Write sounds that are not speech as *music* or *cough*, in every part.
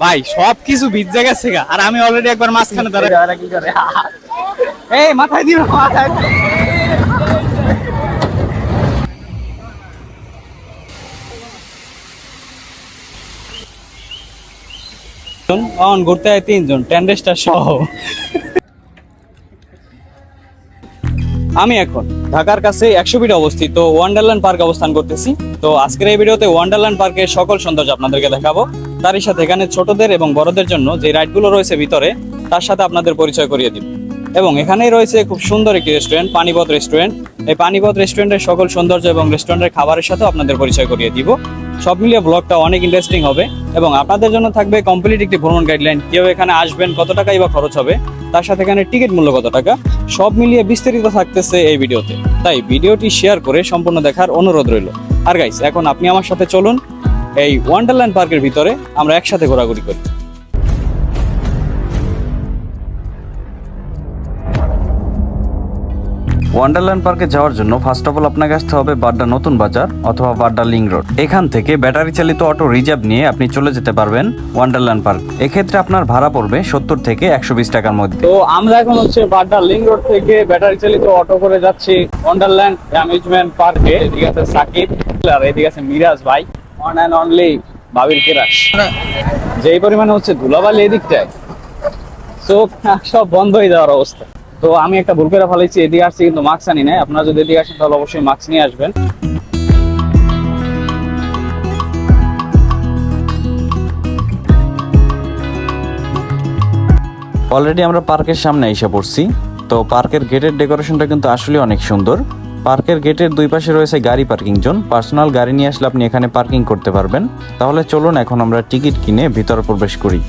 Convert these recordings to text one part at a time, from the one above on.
ভাই সব কিছু ভিজে গেছে গা। আর আমি অলরেডি একবার মাঝখানে দাঁড়াই কি করে? এই মাথায় দিও মাথায় অন ঘুরতে হয় তিনজন টেন্ডেস্টার সহ। আমি এখন ঢাকার কাছে একশো ফিট অবস্থিত ওয়ান্ডারল্যান্ড পার্ক অবস্থান করতেছি। তো আজকের এই ভিডিওতে ওয়ান্ডারল্যান্ড পার্কের সকল সৌন্দর্য আপনাদেরকে দেখাবো। তারই সাথে এখানে ছোটদের এবং বড়দের জন্য যে রাইডগুলো রয়েছে ভিতরে, তার সাথে আপনাদের পরিচয় করিয়ে দিব। এবং এখানেই রয়েছে খুব সুন্দর একটি রেস্টুরেন্ট পানিপথ রেস্টুরেন্ট এই পানিপথ রেস্টুরেন্টের সকল সৌন্দর্য এবং রেস্টুরেন্টের খাবারের সাথে আপনাদের পরিচয় করিয়ে দিব। সব মিলিয়ে ব্লগটা অনেক ইন্টারেস্টিং হবে এবং আপনাদের জন্য থাকবে কমপ্লিট একটি ভ্রমণ গাইডলাইন কেউ এখানে আসবেন, কত টাকাই বা খরচ হবে, তার সাথে এখানে টিকিট মূল্য কত টাকা, সব মিলিয়ে বিস্তারিত থাকতেছে এই ভিডিওতে। তাই ভিডিওটি শেয়ার করে সম্পূর্ণ দেখার অনুরোধ রইল। আর গাইস এখন আপনি আমার সাথে চলুন এই ওয়ান্ডারল্যান্ড পার্কের ভিতরে আমরা একসাথে ঘোরাঘুরি করি। ওয়ান্ডারল্যান্ড পার্কে যাওয়ার জন্য ফার্স্ট অফ অল আপনাকে আসতে হবে বাড্ডা নতুন বাজার অথবা বাড্ডা লিং রোড এখান থেকে ব্যাটারি চালিত অটো রিজার্ভ নিয়ে আপনি চলে যেতে পারবেন ওয়ান্ডারল্যান্ড পার্ক এক্ষেত্রে আপনার ভাড়া পড়বে সত্তর থেকে একশো বিশ টাকার মধ্যে। তো আমরা এখন হচ্ছে বাড্ডা লিং রোড থেকে ব্যাটারি চালিত অটো করে যাচ্ছি ওয়ান্ডারল্যান্ড অ্যামিউজমেন্ট পার্কে এদিকে আছে সাকিব আর এদিকে আছে মিরাজ ভাই। অন অ্যান্ড অনলি বাবির কেরাস পরিমাণে হচ্ছে ধুলাবালি এদিকটায়, চোখ সব বন্ধ হয়ে যাওয়ার অবস্থা। তো আমি একটা ভুল করে এদিকে আসছি কিন্তু মাস্ক আনি আপনারা যদি এদিকে আসেন তাহলে অবশ্যই মাস্ক নিয়ে আসবেন। অলরেডি আমরা পার্কের সামনে এসে পড়ছি। তো পার্কের গেটের ডেকোরেশনটা কিন্তু আসলে অনেক সুন্দর। পার্কের গেটের দুই পাশে রয়েছে গাড়ি পার্কিং জোন। পার্সোনাল গাড়ি নিয়ে আসলে আপনি এখানে পার্কিং করতে পারবেন। তাহলে চলুন, এখন আমরা টিকিট কিনে ভিতরে প্রবেশ করি।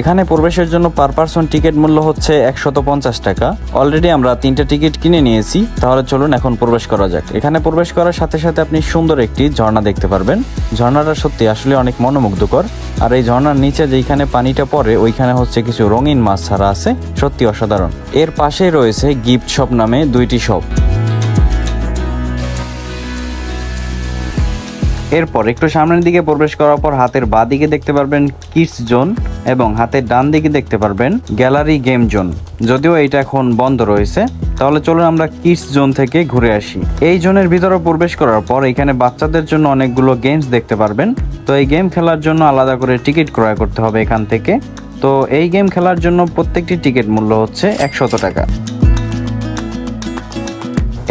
এখানে প্রবেশের জন্য পার পার্সন টিকিট মূল্য হচ্ছে একশত পঞ্চাশ টাকা। অলরেডি আমরা তিনটা টিকিট কিনে নিয়েছি। তাহলে চলুন, এখন প্রবেশ করা যাক। এখানে প্রবেশ করার সাথে সাথে আপনি সুন্দর একটি ঝর্ণা দেখতে পারবেন। ঝর্ণাটা সত্যি আসলে অনেক মনোমুগ্ধকর। আর এই ঝর্ণার নিচে যেখানে পানিটা পড়ে, ওইখানে হচ্ছে কিছু রঙিন মাছ ছাড়া আছে। সত্যি অসাধারণ। এর পাশে রয়েছে গিফট শপ নামে দুইটি শপ। এরপর একটু সামনের দিকে প্রবেশ করার পর হাতের বাঁ দিকে দেখতে পারবেন কিডস জোন এবং হাতের ডান দিকে দেখতে পারবেন গ্যালারি গেম জোন। যদিও এটা এখন বন্ধ রয়েছে, তাহলে চলুন আমরা কিডস জোন থেকে ঘুরে আসি। এই জোনের ভিতরে প্রবেশ করার পর এখানে বাচ্চাদের জন্য অনেকগুলো গেমস দেখতে পারবেন। তো এই গেম খেলার জন্য আলাদা করে টিকিট ক্রয় করতে হবে এখান থেকে। তো এই গেম খেলার জন্য প্রত্যেকটি টিকিট মূল্য হচ্ছে একশত টাকা।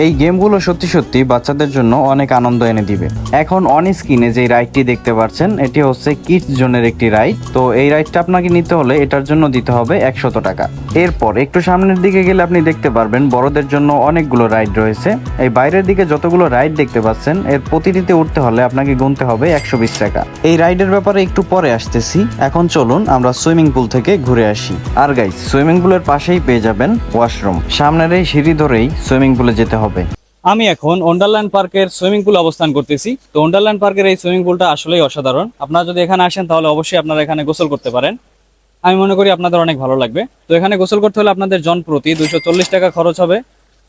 এই গেমগুলো সত্যি সত্যি বাচ্চাদের জন্য অনেক আনন্দ এনে দিবে। এখন অন স্ক্রিনে যে রাইডটি দেখতে পাচ্ছেন, এটি হচ্ছে কিডস জোনের একটি রাইড তো এই রাইডটা আপনাকে নিতে হলে এটার জন্য দিতে হবে একশত টাকা। এরপর একটু সামনের দিকে গেলে আপনি দেখতে পারবেন বড়দের জন্য অনেকগুলো রাইড রয়েছে। এই বাইরের দিকে যতগুলো রাইড দেখতে পাচ্ছেন, এর প্রতিটিতে উঠতে হলে আপনাকে গুনতে হবে একশো বিশ টাকা। এই রাইডের ব্যাপারে একটু পরে আসতেছি। এখন চলুন আমরা সুইমিং পুল থেকে ঘুরে আসি। আর গাইস সুইমিং পুলের পাশেই পেয়ে যাবেন ওয়াশরুম সামনের এই সিঁড়ি ধরেই সুইমিং পুলে যেতে হবে। আমি এখন ওন্ডারল্যান্ড পার্কের সুইমিং পুল অবস্থান করতেছি। তো ওন্ডারল্যান্ড পার্কের এই সুইমিং পুলটা আসলেই অসাধারণ। আপনারা যদি এখানে আসেন, তাহলে অবশ্যই আপনারা এখানে গোসল করতে পারেন। আমি মনে করি আপনাদের অনেক ভালো লাগবে। তো এখানে গোসল করতে হলে আপনাদের জন প্রতি দুশো টাকা খরচ হবে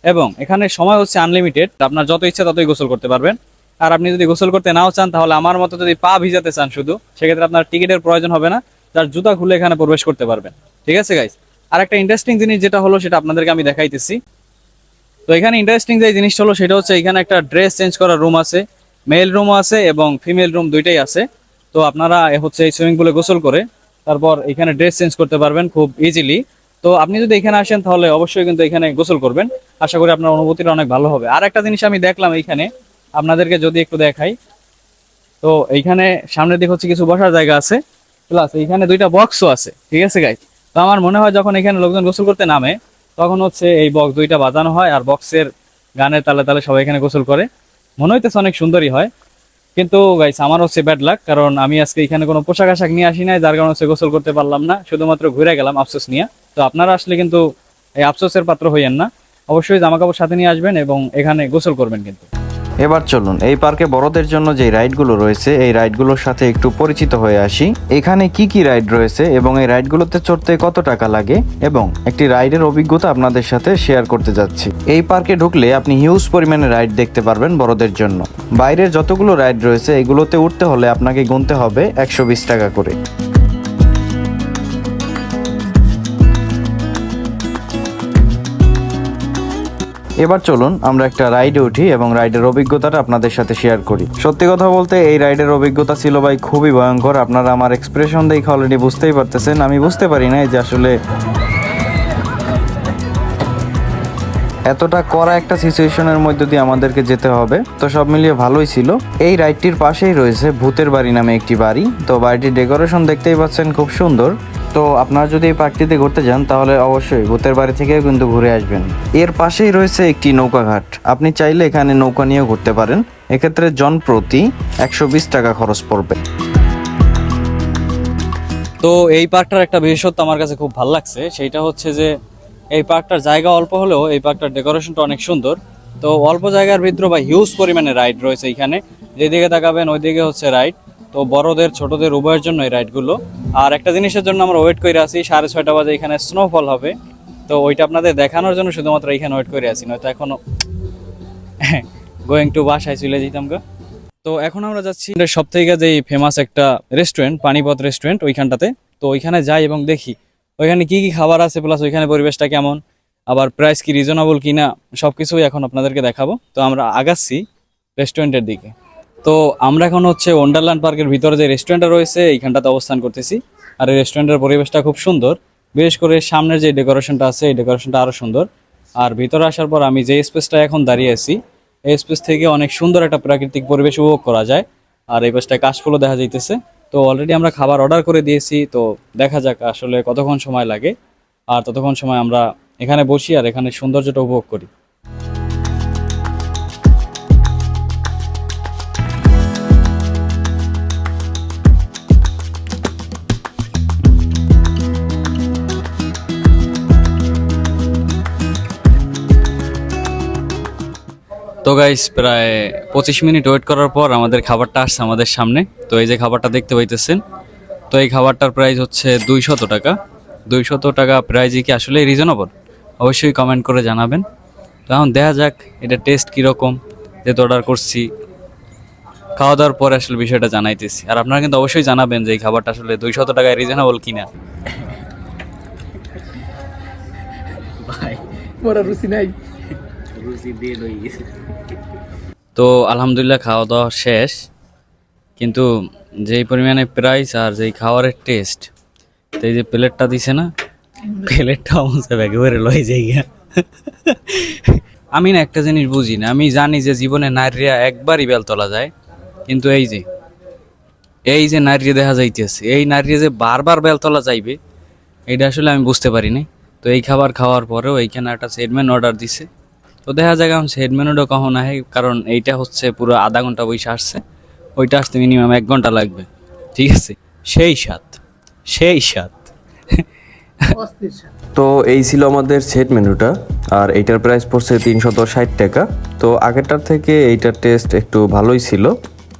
এবং এখানে সময় হচ্ছে আনলিমিটেড আপনার যত ইচ্ছা ততই গোসল করতে পারবেন। আর আপনি যদি গোসল করতে নাও চান, তাহলে আমার মতো যদি পা ভিজাতে চান শুধু, সেক্ষেত্রে আপনার টিকিটের প্রয়োজন হবে না। যার জুতা খুলে এখানে প্রবেশ করতে পারবেন। ঠিক আছে গাইস আর একটা ইন্টারেস্টিং জিনিস যেটা হলো, সেটা আপনাদেরকে আমি দেখাইতেছি। তো এখানে ইন্টারেস্টিং যে জিনিসটা হলো সেটা হচ্ছে এখানে একটা ড্রেস চেঞ্জ করার রুম আছে মেল রুমও আছে এবং ফিমেল রুম দুইটাই আছে। তো আপনারা হচ্ছে এই সুইমিং পুলে গোসল করে তারপর এখানে ড্রেস চেঞ্জ করতে পারবেন খুব ইজিলি তো আপনি যদি এখানে আসেন তাহলে অবশ্যই কিন্তু এখানে গোসল করবেন। আশা করি আপনার অনুভূতিটা অনেক ভালো হবে। আর একটা জিনিস আমি দেখলাম এইখানে, আপনাদেরকে যদি একটু দেখাই। তো এইখানে সামনের দিকে হচ্ছে কিছু বসার জায়গা আছে প্লাস এইখানে দুইটা বক্সও আছে, ঠিক আছে গাই তো আমার মনে হয় যখন এখানে লোকজন গোসল করতে নামে তখন হচ্ছে এই বক্স দুইটা বাজানো হয় আর বক্সের গানের তালে তালে সবাই এখানে গোসল করে। মনে হইতেছে অনেক সুন্দরই হয়। কিন্তু গাইস আমার হচ্ছে ব্যাড লাক কারণ আমি আজকে এখানে কোনো পোশাক আশাক নিয়ে আসি নাই, যার কারণে হচ্ছে গোসল করতে পারলাম না। শুধুমাত্র ঘুরে গেলাম আফসোস নিয়ে। তো আপনারা আসলে কিন্তু এই আফসোসের পাত্র হইয়েন না। অবশ্যই জামাকাপড় সাথে নিয়ে আসবেন এবং এখানে গোসল করবেন কিন্তু। এবার চলুন, এই পার্কে বড়দের জন্য যে রাইডগুলো রয়েছে, এই রাইডগুলোর সাথে একটু পরিচিত হয়ে আসি। এখানে কি কি রাইড রয়েছে এবং এই রাইডগুলোতে চড়তে কত টাকা লাগে? এবং একটি রাইডের অভিজ্ঞতা আপনাদের সাথে শেয়ার করতে যাচ্ছি। এই পার্কে ঢুকলে আপনি হিউজ পরিমাণে রাইড দেখতে পারবেন বড়দের জন্য। বাইরের যতগুলো রাইড রয়েছে, এগুলোতে উঠতে হলে আপনাকে গুনতে হবে একশো বিশ টাকা করে। এবার চলুন আমরা একটা রাইডে উঠি এবং রাইডের অভিজ্ঞতাটা আপনাদের সাথে শেয়ার করি। সত্যি কথা বলতে এই রাইডের অভিজ্ঞতা ছিল ভাই খুবই ভয়ঙ্কর। আপনারা আমার এক্সপ্রেশন দেখে অলরেডি বুঝতেই পারতেছেন। আমি বুঝতে পারি না যে আসলে এতটা করা একটা সিচুয়েশনের মধ্যে দিয়ে আমাদেরকে যেতে হবে। তো সব মিলিয়ে ভালোই ছিল। এই রাইডটির পাশেই রয়েছে ভূতের বাড়ি নামে একটি বাড়ি। তো বাড়িটির ডেকোরেশন দেখতেই পাচ্ছেন খুব সুন্দর। তো আপনারা যদি এই পার্কটিতে ঘুরতে যান, তাহলে অবশ্যই ভূতের বাড়ি থেকেও কিন্তু ঘুরে আসবেন। এর পাশেই রয়েছে একটি নৌকাঘাট। আপনি চাইলে এখানে নৌকা নিয়েও ঘুরতে পারেন। এক্ষেত্রে জন প্রতি একশো বিশ টাকা খরচ পড়বে। তো এই পার্কটার একটা বিশেষত্ব আমার কাছে খুব ভালো লাগছে সেইটা হচ্ছে যে এই পার্কটার জায়গা অল্প হলেও এই পার্কটার ডেকোরেশনটা অনেক সুন্দর। তো অল্প জায়গার ভিতরে বা হিউজ পরিমাণে রাইড রয়েছে এখানে। যেদিকে তাকাবেন, ওইদিকে হচ্ছে রাইড তো বড়দের, ছোটদের, উভয়ের জন্য এই রাইডগুলো। আর একটা জিনিসের জন্য আমরা ওয়েট করে আছি, সাড়ে ছয়টা বাজে এখানে স্নোফল হবে। তো ওইটা আপনাদের দেখানোর জন্য শুধুমাত্র এখানে ওয়েট করে আছি, নয়তো এখনও *laughs* গোয়িং টু বাসায় চলে যেতাম গো। তো এখন আমরা যাচ্ছি সব থেকে যে ফেমাস একটা রেস্টুরেন্ট পানিপথ রেস্টুরেন্ট ওইখানটাতে। তো ওইখানে যাই এবং দেখি, ওইখানে কি কি খাবার আছে প্লাস ওইখানে পরিবেশটা কেমন, আবার প্রাইস কি রিজনেবল কিনা সব কিছুই এখন আপনাদেরকে দেখাবো। তো আমরা আগাচ্ছি রেস্টুরেন্টের দিকে। তো আমরা এখন হচ্ছে ওন্ডারল্যান্ড পার্কের ভিতরে যে রেস্টুরেন্টটা রয়েছে, এইখানটাতে অবস্থান করতেছি। আর এই রেস্টুরেন্টের পরিবেশটা খুব সুন্দর। বিশেষ করে সামনের যে ডেকোরেশনটা আছে, এই ডেকোরেশনটা আরও সুন্দর। আর ভিতরে আসার পর আমি যে স্পেসটা এখন দাঁড়িয়ে আছি, এই স্পেস থেকে অনেক সুন্দর একটা প্রাকৃতিক পরিবেশ উপভোগ করা যায়। আর এই পাশটায় কাশফুলও দেখা যাইতেছে। তো অলরেডি আমরা খাবার অর্ডার করে দিয়েছি, তো দেখা যাক আসলে কতক্ষণ সময় লাগে। আর ততক্ষণ সময় আমরা এখানে বসি আর এখানে সৌন্দর্যটা উপভোগ করি। তো গাইস প্রায় পঁচিশ মিনিট ওয়েট করার পর আমাদের খাবারটা আসছে আমাদের সামনে। তো এই যে খাবারটা দেখতে পাইতেছেন, তো এই খাবারটার প্রাইস হচ্ছে দুইশত টাকা। দুইশত টাকা প্রাইজই কি আসলে রিজনেবল অবশ্যই কমেন্ট করে জানাবেন। তো এখন দেখা যাক, এটা টেস্ট কীরকম, যেহেতু অর্ডার করছি। খাওয়া দাওয়ার পরে আসলে বিষয়টা জানাইতেছি। আর আপনারা কিন্তু অবশ্যই জানাবেন যে এই খাবারটা আসলে দুইশত টাকায় রিজনেবল কিনা। মোরা রুচি নাই। তো আলহামদুলিল্লাহ খাওয়া দাওয়া শেষ, কিন্তু যেই পরিমাণে প্রাইস আর যেই খাবারের টেস্ট তো এই যে প্লেটটা দিছে না, প্লেটটা অবস্থা ব্যাগে ভরে লয়ে যাই আমি না একটা জিনিস বুঝি না, আমি জানি যে জীবনে নারীরা একবারই বেল তোলা যায়, কিন্তু এই যে এই যে নারী দেখা যাইতেছে, এই নারী যে বারবার বেল তোলা যাইবে, এইটা আসলে আমি বুঝতে পারি নাই। তো এই খাবার খাওয়ার পরেও এইখানে একটা সেটমেন অর্ডার দিছে। তো দেখা যাক এখন সেটমেনুটা কখন আহে কারণ এইটা হচ্ছে পুরো আধা ঘণ্টা বসে আসছে। ওইটা আসতে মিনিমাম এক ঘণ্টা লাগবে ঠিক আছে? সেই স্বাদ সেই স্বাদ স্বাদ। তো এই ছিল আমাদের সেট মেনুটা আর এইটার প্রাইস পড়ছে তিনশত ষাট টাকা। তো আগেরটার থেকে এইটার টেস্ট একটু ভালোই ছিল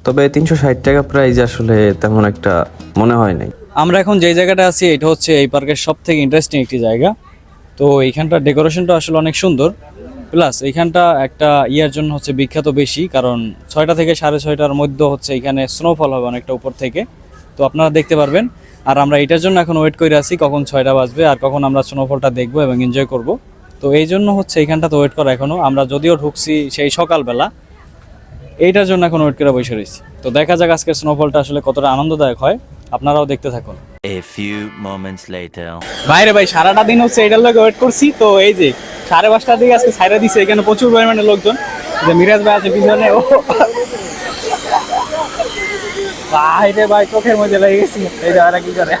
তবে তিনশো ষাট টাকা প্রাইস আসলে তেমন একটা মনে হয় নাই। আমরা এখন যেই জায়গাটা আছি এটা হচ্ছে এই পার্কের সব থেকে ইন্টারেস্টিং একটি জায়গা। তো এইখানটার ডেকোরেশনটা আসলে অনেক সুন্দর। প্লাস এইখানটা একটা ইয়ার জন্য হচ্ছে বিখ্যাত বেশি কারণ ছয়টা থেকে সাড়ে ছয়টার মধ্যে হচ্ছে এখানে স্নোফল হবে অনেকটা উপর থেকে। তো আপনারা দেখতে পারবেন। আর আমরা এটার জন্য এখন ওয়েট করে আছি কখন ছয়টা বাজবে আর কখন আমরা স্নোফলটা দেখব এবং এনজয় করব। তো এই জন্য হচ্ছে এইখানটা তো ওয়েট করা এখনও। আমরা যদিও ঢুকছি সেই সকালবেলা এইটার জন্য এখন ওয়েট করে বসে রয়েছি। তো দেখা যাক আজকে স্নোফলটা আসলে কতটা আনন্দদায়ক হয়। আপনারাও দেখতে থাকুন। A few moments later. বাইরে ভাই সারাটা দিন হচ্ছে এটার লোক ওয়েট করছি। তো এই যে সাড়ে পাঁচটার দিকে আজকে সাইডে দিচ্ছে এখানে প্রচুর পরিমাণে লোকজন। যে মিরাজ ভাই আছে পিছনে, ও। ভাই রে ভাই, চোখের মধ্যে লেগে গেছি। এই জায়গাটা কি করে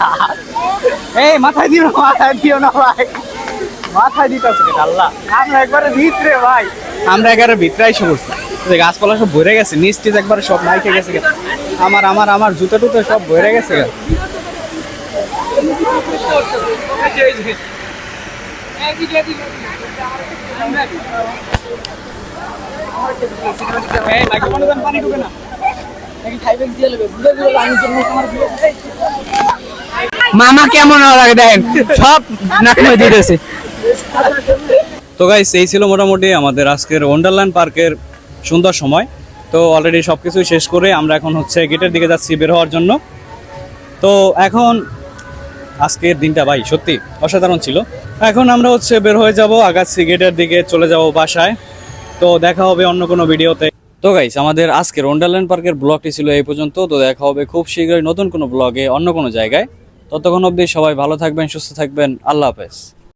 এই, মাথায় দিও মাথায় দিও না ভাই। মাথায় দিতে আছে আল্লাহ? আমরা একবারে ভিতরে ভাই। আমরা একবারে ভিতরে এসে পড়ছি। যে গাছপালা সব ভরে গেছে টিচ একবারে সব নাইকে গেছে আমার আমার আমার জুতো টুতো সব ভরে গেছে মামা কেমন লাগে দেখেন? সব নাকমে দিতেছে তো গাইস এই ছিল মোটামুটি আমাদের আজকের ওয়ান্ডারল্যান্ড পার্কের সুন্দর সময়। তো অলরেডি সব কিছুই শেষ করে আমরা এখন হচ্ছে গেটের দিকে যাচ্ছি বের হওয়ার জন্য। তো এখন আজকের দিনটা ভাই, সত্যি অসাধারণ ছিল। এখন আমরা হচ্ছে বের হয়ে যাব আগাছি গেটের দিকে, চলে যাব বাসায়। তো দেখা হবে অন্য কোনো ভিডিওতে। তো গাইস আমাদের আজকের ওয়ান্ডারল্যান্ড পার্কের ব্লগটি ছিল এই পর্যন্ত। তো দেখা হবে খুব শীঘ্রই নতুন কোনো ব্লগে অন্য কোনো জায়গায়। ততক্ষণ অবধি সবাই ভালো থাকবেন, সুস্থ থাকবেন। আল্লাহ হাফেজ।